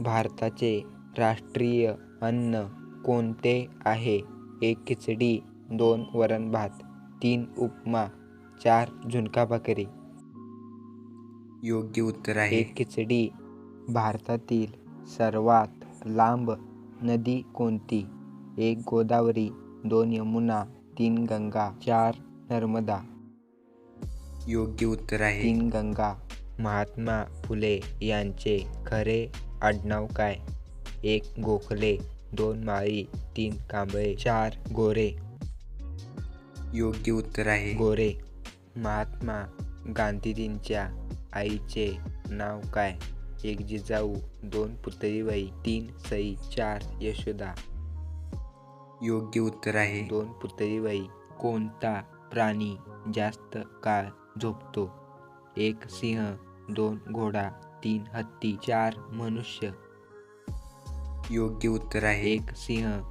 भारताचे राष्ट्रीय अन्न कोणते आहे? एक खिचडी दोन वरण भात तीन उपमा चार झुणका भाकरी. योग्य उत्तर आहे. एक खिचडी भारतातील सर्वात लांब नदी कोणती? एक गोदावरी दोन यमुना तीन गंगा चार नर्मदा. योग्य उत्तर आहे. तीन गंगा. महात्मा फुले यांचे खरे आडनाव काय? एक गोखले दोन माळी तीन कांबळे चार गोरे. योग्य उत्तर आहे. गोरे. महात्मा गांधीजींच्या आईचे नाव काय? एक जिजाऊ दोन पुतळीबाई तीन सई चार यशोदा. योग्य उत्तर आहे. दोन पुतळीबाई कोणता प्राणी जास्त काळ झोपतो? एक सिंह दोन घोडा तीन हत्ती चार मनुष्य. योग्य उत्तर आहे. एक सिंह.